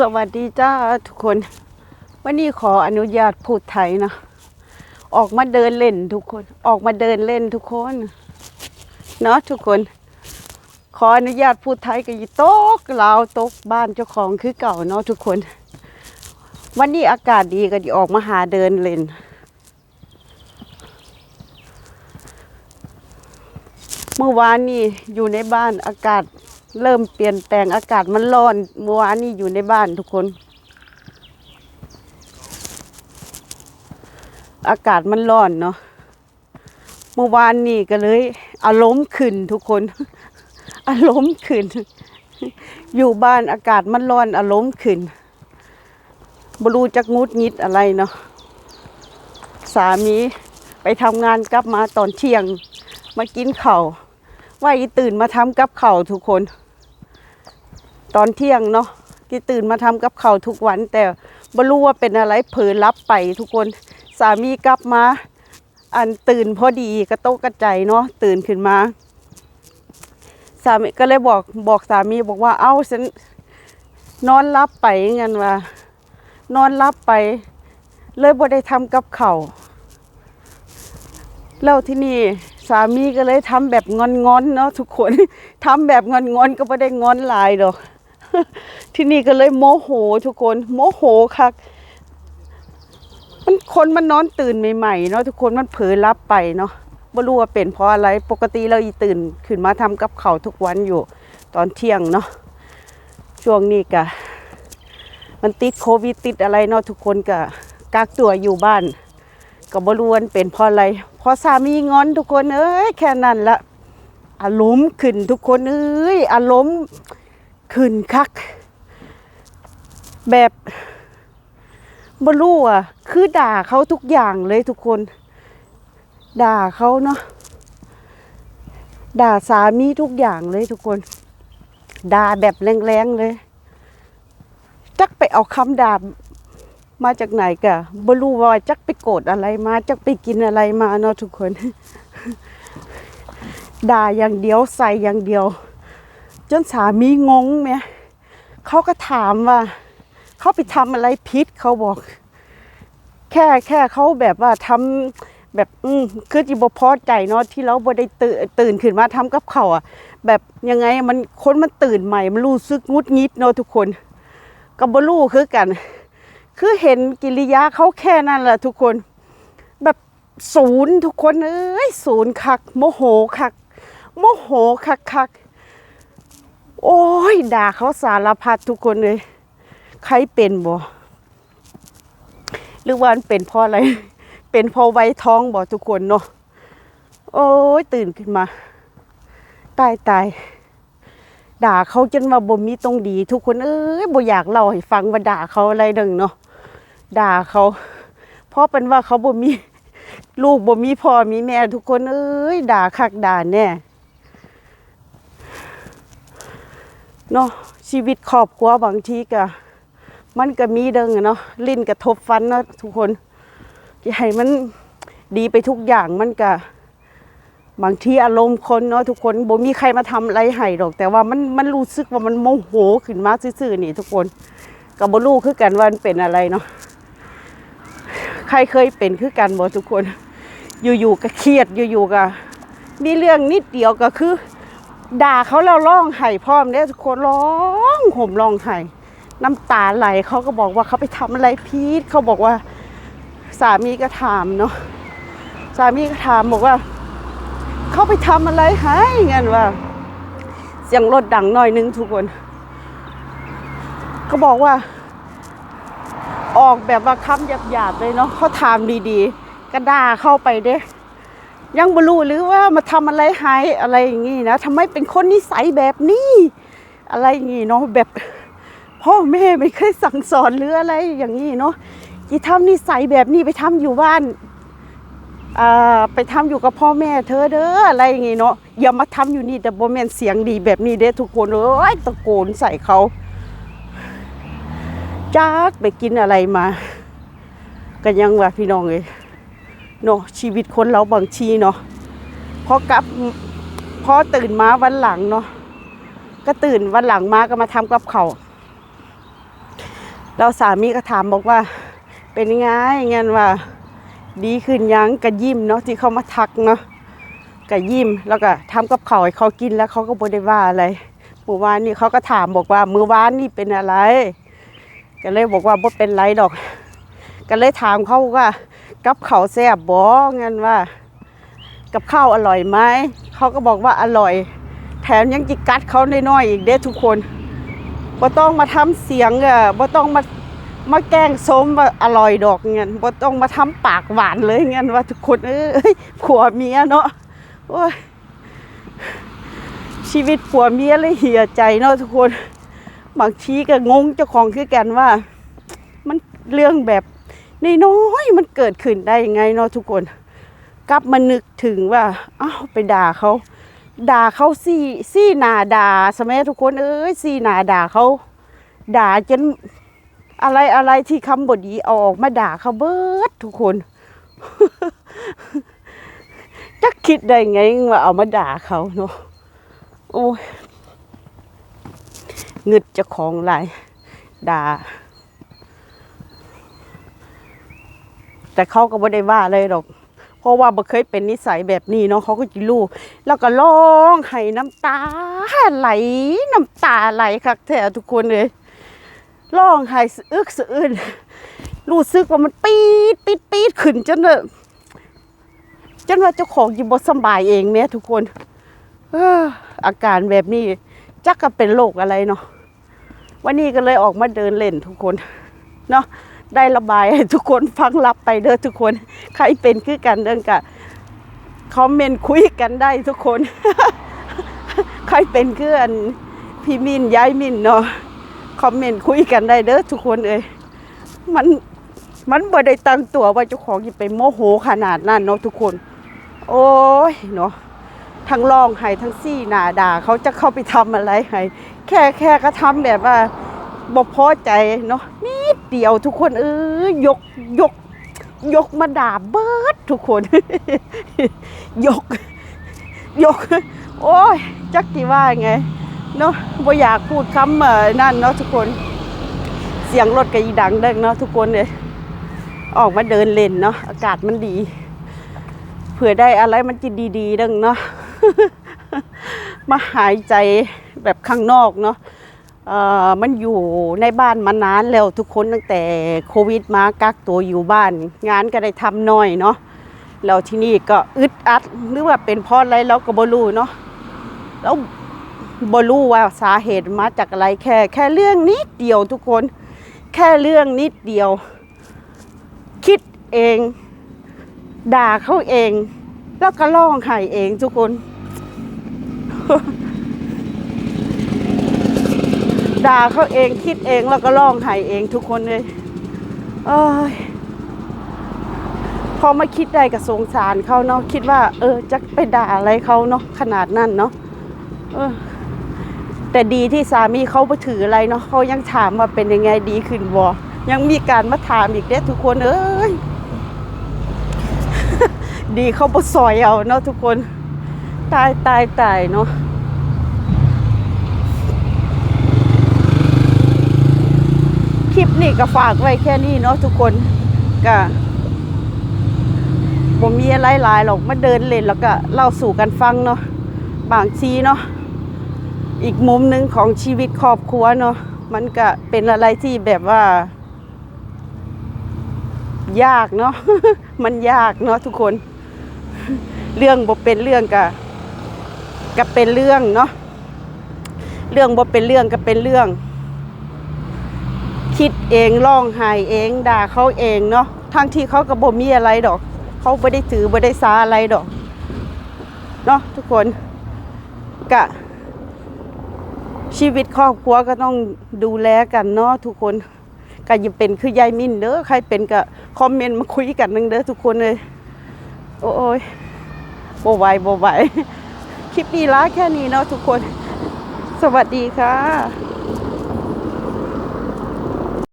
สวัสดีจ้าทุกคน วันนี้ขออนุญาตพูดไทยนะ ออกมาเดินเล่นทุกคน ออกมาเดินเล่นทุกคน เนาะทุกคน ขออนุญาตพูดไทยกับยีโต๊กลาวโต๊กบ้านเจ้าของคือเก่าเนาะทุกคน วันนี้อากาศดีก็ดีออกมาหาเดินเล่น เมื่อวานนี่อยู่ในบ้านอากาศ เริ่มเปลี่ยนแปลงอากาศมันร้อนเมื่อวานนี่อยู่ในบ้านทุกคน อากาศมันร้อนเนาะเมื่อวานนี่ก็เลย อารมณ์ขึ้นทุกคน อารมณ์ขึ้น อยู่บ้านอากาศมันร้อน อารมณ์ขึ้นบรูจักงุดงิดอะไรเนาะสามีไปทำงานกลับมาตอนเที่ยง มากินข้าวว่าอีตื่นมาทำกับข้าทุกคน ตอนเที่ยงเนาะที่ตื่นมาทำกับข้าวทุกวัน แต่ไม่รู้ว่าเป็นอะไรเผลอรับไปทุกคนสามีกลับมา อันตื่นพอดีกระโตกกระใจเนาะตื่นขึ้นมา สามีก็เลยบอกบอกสามีบอกว่าเอ้าฉันนอนรับไปงั้นว่า นอนรับไป เลยบ่ได้ทำกับข้าวแล้วที่นี่สามีก็เลยทำแบบงอนๆเนาะทุกคนทำแบบงอนๆก็ไม่ได้งอนหลายดอก ที่นี่ก็เลยโมโหทุกคน โมโหคักมันคนมันนอนตื่นใหม่ๆเนาะทุกคนมันเผลอรับไปเนาะไม่รู้ว่าเป็นเพราะอะไรปกติเราอีตื่นขึ้นมาทำกับเขาทุกวันอยู่ตอนเที่ยงเนาะช่วงนี้กะมันติดโควิดติดอะไรเนาะทุกคนกะกักตัวอยู่บ้านก็บรู้วามันเป็นเพราะอะไรเพราะสามีงอนทุกคนเอ้ยแค่นั้นละอารมณ์ขึ้นทุกคนเอ้ยอารมณ์ ขึ้นคัก แบบบรู้อะ คือด่าเขาทุกอย่างเลยทุกคน ด่าเขาเนาะด่าสามีทุกอย่างเลยทุกคน ด่าแบบแรงๆเลย จักไปเอาคำด่ามาจากไหนกะบ่รู้ว่าจักไปโกรธอะไรมา จักไปกินอะไรมาเนาะทุกคน ด่าอย่างเดียวใส่อย่างเดียว จนสามีงงไหมเขาก็ถามว่า เขาไปทำอะไรผิดเขาบอก แค่แค่เขาแบบว่าทำแบบอืมคือจิบพอใจเนาะที่เราบ่ได้ตื่นตื่นขึ้นมาทำกับเขาอะแบบยังไงมันคนมันตื่นใหม่ มันรู้สึกงุดงิดเนาะทุกคนก็บ่รู้คือกัน คือเห็นกิริยาเขาแค่นั้นแหละทุกคน แบบศูนย์ทุกคนเอ้ยศูนย์คัก โมโหคัก โมโหคักคัก โอ้ย ด่าเขาสารพัดทุกคนเลย ใครเป็นบ่หรือว่านเป็นเพราะอะไร เป็นเพราะไวท้องบ่ทุกคนเนาะโอ้ย ตื่นขึ้นมา ตายตายด่าเขาจนว่าบ่มีตรงดี ทุกคนเอ้ยบ่อยากเล่าให้ฟังว่าด่าเขาอะไรหนึ่งเนาะด่าเขา เพราะเป็นว่าเขาบ่มี ลูกบ่มีพ่อมีแม่ ทุกคนเอ้ยด่าคักด่าแน่ เนาะชีวิตครอบครัวบางทีก็มันก็มีเดิงเนาะลิ้นกระทบฟันเนาะทุกคนอยให้มันดีไปทุกอย่างมันก็บางทีอารมณ์คนเนาะทุกคนบ่มีใครมาทำอะไรให้หรอก แต่ว่ามันมันรู้สึกว่ามันโมโหขึ้นมาซื่อๆนี่ ทุกคนก็บ่รู้คือกันว่ามันเป็นอะไรเนาะใครเคยเป็นคือกันบ่ทุกคน อยู่ๆก็เครียดอยู่ๆก็มีเรื่องนิดเดียวก็คือ ด่าเขาแล้วร้องไห้พร้อมเนี่ยทุกคนร้องห่มร้องไห้น้ำตาไหลเขาก็บอกว่าเขาไปทำอะไรพีดเขาบอกว่า สามีก็ถามเนาะสามีก็ถามบอกว่าเขาไปทำอะไรให้เงี้ยว่า เสียงรถดังหน่อยนึงทุกคนเขาบอกว่า ออกแบบว่าคำหยาบๆเลยเนาะเขาถามดีๆ ก็ด่าเข้าไปเด้ ยังบรู้หรือว่ามาทำอะไรหายอะไรอย่างงี้นะทำไมเป็นคนนิสัยแบบนี้ อะไรอย่างงี้เนาะแบบพ่อแม่ไม่เคยสั่งสอนหรืออะไรอย่างนี้เนาะที่ทำนิสัยแบบนี้ไปทำอยู่บ้านอ่าไปทำอยู่กับพ่อแม่เธอเด้ออะไรอย่างงี้เนาะอย่ามาทำอยู่นี่แต่โบแมนเสียงดีแบบนี้เด้ทุกคนเอ้ยตะโกนใส่เขาจักไปกินอะไรมาก็ยังว่าพี่น้องเลย เนาะชีวิตคนเราบางทีเนาะพอกลับพอตื่นมาวันหลังเนาะก็ตื่นวันหลังมาก็มาทำกับเขาวแล้วสามีก็ถามบอกว่า เป็นยังไงงั้นว่า ดีขึ้นยังกะยิ้มเนาะที่เขามาทักเนาะกะยิ้มแล้วก็ทำกับเขาให้เขากินแล้วเขาก็บ่ได้ว่าอะไรเมื่อวานนี้เขาก็ถามบอกว่ามื้อวานนี่เป็นอะไร ก็เลยบอกว่าบ่เป็นไรดอก ก็เลยถามเขาว่า กับข้าวแซ่บบ่งั้นว่า กับข้าวอร่อยไหมเขาก็บอกว่าอร่อย แถมยังจิกัดเขาน้อยๆอีกเด้ทุกคนบ่ต้องมาทำเสียงอะบ่ต้องมามาแกล้งสมว่าอร่อยดอกเงี้ยบ่ต้องมาทำปากหวานเลยเงี้ยว่าทุกคนเอ้ยผัวเมียเนาะโอ้ยชีวิตผัวเมียเลยเหี่ยใจเนาะทุกคนบางทีก็งงเจ้าของคือกันว่า มันเรื่องแบบ น้อยมันเกิดขึ้นได้ยังไงเนาะทุกคน กลับมานึกถึงว่าอ้าวไปด่าเขาด่าเขาซี่ซี่หนาด่าสมัยทุกคนเอ้ยซี่หนาด่าเขาด่าจนอะไรอะไรที่คำบดีเอาออกมาด่าเขาเบิดทุกคนจักคิดได้ไงว่าเอามาด่าเขาเนาะโอ้ยเงึดจะของลายด่า แต่เขาก็ไม่ได้ว่าเลยหรอก เพราะว่าบ่เคยเป็นนิสัยแบบนี้เนาะเขาก็จะรู้แล้วก็ร้องให้น้ำตาไหลน้ำตาไหลคักแท้ทุกคนเลยร้องให้สะอึกสะอื้นรู้สึกว่ามันปี๊ดปี๊ดปี๊ดขึ้นจนว่าจนว่าเจ้าของยิบสบายเองแม้ทุกคนเอออาการแบบนี้จักก็เป็นโรคอะไรเนาะวันนี้ก็เลยออกมาเดินเล่นทุกคนเนาะ ได้ระบายให้ทุกคนฟังรับไปเด้อทุกคน ใครเป็นคือกันเด้องกะคอมเมนต์คุยกันได้ทุกคน ใครเป็นคืออันพี่มินย้ายมินเนาะคอมเมนต์คุยกันได้เด้อทุกคนเอ้ยมันมันบ่ได้ตั้งตัวว่าเจ้าของจะไปโมโหขนาดนั้นเนาะทุกคน โอ้ยเนาะทั้งร้องไห้ทั้งซี่หนาด่าเขาจะเข้าไปทำอะไรให้แค่แค่ก็ทำแบบว่าบ่พอใจเนาะนิด เดียวทุกคนเอ้ยยกยก ยกมาด่าเบิดทุกคน ยก ยก โอ้ย จักกี่ว่าไงเนาะบ่อยากพูดคำเออนั่นเนาะทุกคน เสียงรถกระอีดังเด้งเนาะทุกคนเลยออกมาเดินเล่นเนาะอากาศมันดี เผื่อได้อะไรมันจะดีๆเด้งเนาะมาหายใจแบบข้างนอกเนาะ มันอยู่ในบ้านมานานแล้วทุกคนตั้งแต่โควิดมากักตัวอยู่บ้าน งานก็ได้ทำน้อยเนาะแล้วที่นี่ก็อึดอัดหรือว่าเป็นเพราะอะไรเราก็บ่รู้เนาะแล้วบ่รู้ว่าสาเหตุมาจากอะไรแค่ แค่เรื่องนิดเดียวทุกคน แค่เรื่องนิดเดียว คิดเอง ด่าเขาเอง แล้วก็ร้องไห้เองทุกคน ด่าเขาเองคิดเองแล้วก็ร้องไห้เองทุกคนเลยเอ้ยพอมาคิดได้กับสงสารเขาเนาะคิดว่า เออจะไปด่าอะไรเขาเนาะขนาดนั้นเนาะเออ แต่ดีที่สามีเขาไปถืออะไรเนาะเขายังถามว่าเป็นยังไงดีขึ้นวอยังมีการมาถามอีกเด้ทุกคนเอ้ยดีเขาไปซอยเอาเนาะทุกคน ตายตายตายเนาะ คลิปนี้ก็ฝากไว้แค่นี้เนาะทุกคนก็ผมมีอะไรหลายหรอกมาเดินเล่นแล้วก็เล่าสู่กันฟังเนาะบางทีเนาะอีกมุมหนึ่งของชีวิตครอบครัวเนาะมันก็เป็นอะไรที่แบบว่า ยากเนาะมันยากเนาะทุกคน เรื่องบ่เป็นเรื่องก็ก็เป็นเรื่องเนาะเรื่องบ่เป็นเรื่องก็เป็นเรื่อง คิดเองร้องไห้เองด่าเขาเองเนาะทั้งที่เขาก็บ่มีอะไรดอก เขาไม่ได้ถือไม่ได้สาอะไรดอกเนาะทุกคนกะชีวิตครอบครัวก็ต้องดูแลกันเนาะทุกคนก็อย่าเป็นคือยายมินเด้อใครเป็นก็คอมเมนต์มาคุยกันนึงเด้อทุกคนเลย โอ้ยบ่ไหวบ่ไหวคลิปนี้ละแค่นี้เนาะทุกคน สวัสดีค่ะ